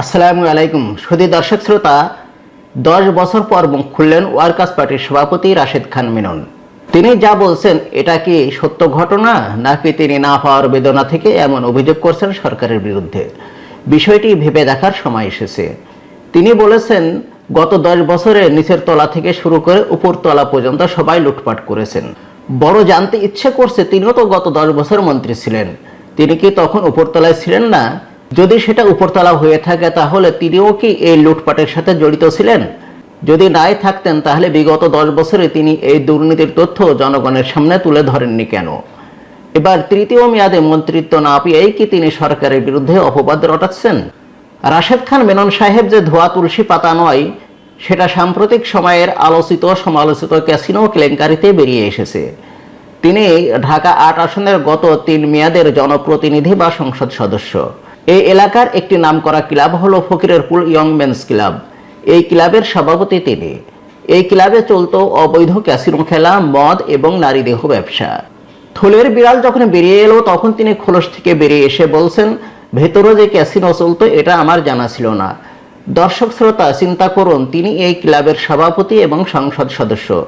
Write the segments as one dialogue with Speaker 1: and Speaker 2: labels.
Speaker 1: আসসালামু আলাইকুম। সুদী দর্শক শ্রোতা, দশ বছর পর মুখ খুললেন ওয়ার্কার্স পার্টির সভাপতি রাশেদ খান মেনন। তিনি যা বলছেন, এটা কি সত্য ঘটনা, নাকি তিনি না পাওয়ার বেদনা থেকে এমন অভিযোগ করছেন সরকারের বিরুদ্ধে? বিষয়টি ভেবে দেখার সময় এসেছে। তিনি বলেছেন, গত দশ বছরে নিচের তলা থেকে শুরু করে উপর তলা পর্যন্ত সবাই লুটপাট করেছেন। বড় জানতে ইচ্ছে করছে, তিনিও তো গত দশ বছর মন্ত্রী ছিলেন। তিনি কি তখন উপরতলায় ছিলেন না? যদি সেটা উপরতলা হয়ে থাকে, তাহলে তিনিও কি এই লুটপাটের সাথে জড়িত ছিলেন? যদি নাই থাকতেন, তাহলে বিগত দশ বছরে তিনি এই দুর্নীতির তথ্য জনগণের সামনে তুলে ধরেননি কেন? এবার তৃতীয় মেয়াদে মন্ত্রিত্ব না পেয়েই কি তিনি সরকারের বিরুদ্ধে অপবাদ রটাচ্ছেন? রাশেদ খান মেনন সাহেব যে ধোয়া তুলসী পাতা নয়, সেটা সাম্প্রতিক সময়ের আলোচিত সমালোচিত ক্যাসিনো কেলেঙ্কারিতে বেরিয়ে এসেছে। তিনি ঢাকা আট আসনের গত তিন মেয়াদের জনপ্রতিনিধি বা সংসদ সদস্য। এই এলাকার একটি নামকরা ক্লাব হলো ফকিরের পুল ইয়ং মেন্স ক্লাব। এই ক্লাবের সভাপতি তিনি। এই ক্লাবে চলতো অবৈধ ক্যাসিনো খেলা, মদ এবং নারী দেহ ব্যবসা। থলের বিড়াল যখন বেরিয়ে এলো, তখন তিনি খোলস থেকে বেরিয়ে এসে বলছেন, ভেতরে যে ক্যাসিনো চলতো, এটা আমার জানা ছিল না। দর্শক শ্রোতা, চিন্তা করুন, তিনি এই ক্লাবের সভাপতি এবং সংসদ সদস্য।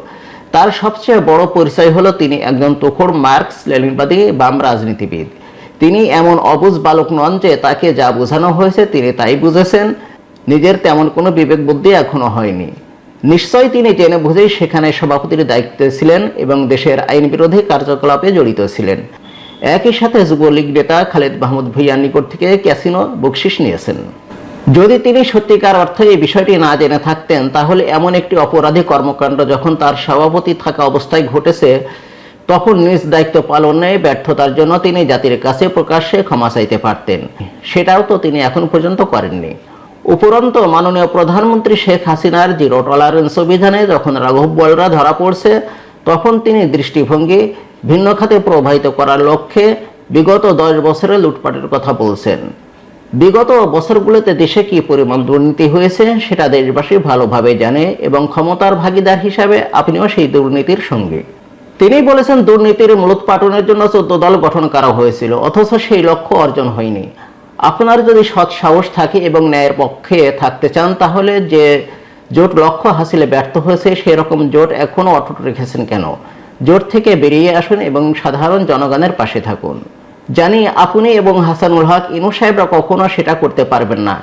Speaker 1: তার সবচেয়ে বড় পরিচয় হলো তিনি একজন তুখোড় মার্কস, লেনিনবাদী, বাম রাজনীতিবিদ। তিনি এমন অবুজ বালক নন যে তাকে যা বোঝানো হয়েছে তিনি তাই বুঝেছেন। নিজের তেমন কোনো বিবেক বুদ্ধি এখনও হয়নি। নিশ্চয়ই তিনি জেনে বুঝেই সেখানে সভাপতির দায়িত্বে ছিলেন এবং দেশের আইন বিরোধী কার্যকলাপে জড়িত ছিলেন। একই সাথে যুবলীগ নেতা খালেদ মাহমুদ ভুইয়ার নিকট থেকে ক্যাসিনো বকশিস নিয়েছেন। যদি তিনি সত্যিকার অর্থে এই বিষয়টি না জেনে থাকতেন, তাহলে এমন একটি অপরাধী কর্মকাণ্ড যখন তার সভাপতি থাকা অবস্থায় ঘটেছে তখন নিজ দায়িত্ব পালনে ব্যর্থতার জন্য তিনি জাতির কাছে প্রকাশ্যে ক্ষমা চাইতে পারতেন। সেটাও তো তিনি এখন পর্যন্ত করেননি। উপরন্ত মাননীয় প্রধানমন্ত্রী শেখ হাসিনার জিরো টলারেন্স অভিযানে যখন রাঘব বলরা ধরা পড়ছে, তখন তিনি দৃষ্টিভঙ্গি ভিন্ন খাতে প্রবাহিত করার লক্ষ্যে বিগত দশ বছরে লুটপাটের কথা বলছেন। বিগত বছরগুলোতে দেশে কি পরিমাণ দুর্নীতি হয়েছে, সেটা দেশবাসী ভালোভাবে জানে এবং ক্ষমতার ভাগিদার হিসাবে আপনিও সেই দুর্নীতির সঙ্গে। তিনি বলেছেন দুর্নীতির মূলোৎপাটনের জন্য চোদ্দ দল গঠন করা হয়েছিল, অথচ সেই লক্ষ্য অর্জন হয়নি। আপনার যদি সৎ সাহস থাকে এবং ন্যায়ের পক্ষে থাকতে চান, তাহলে যে জোট লক্ষ্য হাসিলে ব্যর্থ হয়েছে, সেরকম জোট এখনও অটুট রেখেছেন কেন? জোট থেকে বেরিয়ে আসুন এবং সাধারণ জনগণের পাশে থাকুন। জানি আপনি এবং হাসানুল হক, ইনু সাহেবরা কখনো সেটা করতে পারবেন না,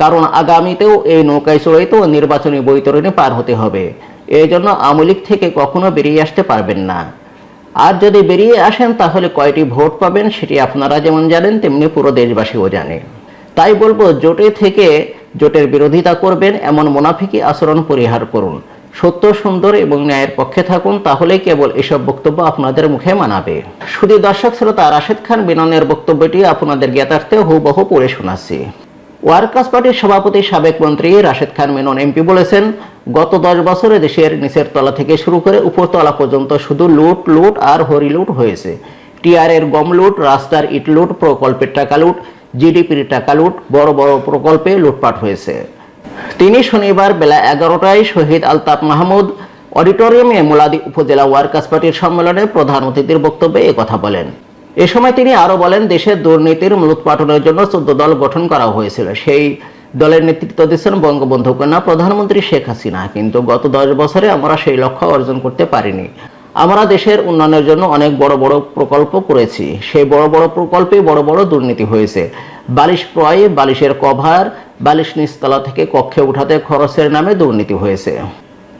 Speaker 1: কারণ আগামীতেও এই নৌকায় চড়েই তো নির্বাচনী বৈতরণী পার হতে হবে। এই জন্য থেকে কখনো বেরিয়ে আসতে পারবেন না। আর যদি বেরিয়ে আসেন, তাহলে কয়টি ভোট পাবেন সেটি আপনারা যেমন জানেন, তেমনি পুরো দেশবাসীও জানে। তাই বলব, জোটে থেকে জোটের বিরোধিতা করবেন, এমন মোনাফিকি আচরণ পরিহার করুন। সত্য, সুন্দর এবং ন্যায়ের পক্ষে থাকুন, তাহলেই কেবল এসব বক্তব্য আপনাদের মুখে মানাবে। শুধু দর্শক শ্রোতা রাশেদ খান বিননের বক্তব্যটি আপনাদের জ্ঞাতার্থে হুবহু পড়ে শোনাচ্ছি। ওয়ার্কার্স পার্টির সভাপতি সাবেক মন্ত্রী রাশেদ খান মেনন এমপি বলেছেন, গত দশ বছরে দেশের নিচের তলা থেকে শুরু করে উপরতলা পর্যন্ত শুধু লুট লুট আর হরি লুট হয়েছে। টিআরের গম লুট, রাস্তার ইট লুট, প্রকল্পের টাকা লুট, জিডিপির টাকা লুট, বড় বড় প্রকল্পে লুটপাট হয়েছে। তিনি শনিবার বেলা এগারোটায় শহীদ আলতাফ মাহমুদ, অডিটোরিয়ামে মোলাদি উপজেলা ওয়ার্কার্স পার্টির সম্মেলনে প্রধান অতিথির বক্তব্যে কথা বলেন। এ সময় তিনি আরও বলেন দেশের দুর্নীতির মূলোৎপাটনের জন্য চোদ্দ দল গঠন করা হয়েছিল। সেই দলের নেতৃত্ব দিচ্ছেন বঙ্গবন্ধু কন্যা প্রধানমন্ত্রী শেখ হাসিনা। কিন্তু গত দশ বছরে আমরা সেই লক্ষ্য অর্জন করতে পারিনি। আমরা দেশের উন্নয়নের জন্য অনেক বড় বড় প্রকল্প করেছি। সেই বড় বড় প্রকল্পে বড় বড় দুর্নীতি হয়েছে। বালিশ ক্রয় বালিশের কভার, বালিশ নিচতলা থেকে কক্ষে উঠাতে খরচের নামে দুর্নীতি হয়েছে।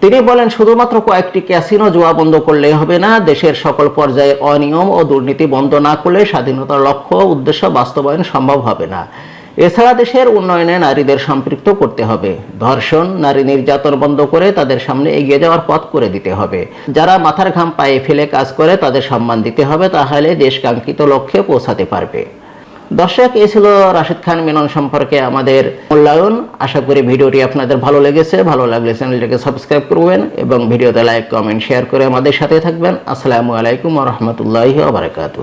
Speaker 1: তিনি বলেন, শুধুমাত্র কয়েকটি ক্যাসিনো জুয়া বন্ধ করলেই হবে না। দেশের সকল পর্যায়ে অনিয়ম ও দুর্নীতি বন্ধ না করলে স্বাধীনতার লক্ষ্য উদ্দেশ্য বাস্তবায়ন সম্ভব হবে না। এছাড়া দেশের উন্নয়নে নারীদের সম্পৃক্ত করতে হবে। ধর্ষণ, নারী নির্যাতন বন্ধ করে তাদের সামনে এগিয়ে যাওয়ার পথ করে দিতে হবে। যারা মাথার ঘাম পায়ে ফেলে কাজ করে তাদের সম্মান দিতে হবে, তাহলে দেশ কাঙ্ক্ষিত লক্ষ্যে পৌঁছাতে পারবে। দর্শক, এ ছিল রাশিদ খান মেনন সম্পর্কে আমাদের মূল্যায়ন। আশা করি ভিডিওটি আপনাদের ভালো লেগেছে। ভালো লাগলে চ্যানেলটিকে সাবস্ক্রাইব করবেন এবং ভিডিওতে লাইক, কমেন্ট, শেয়ার করে আমাদের সাথে থাকবেন। আসসালামু আলাইকুম রহমতুল্লাহ বারাকাতু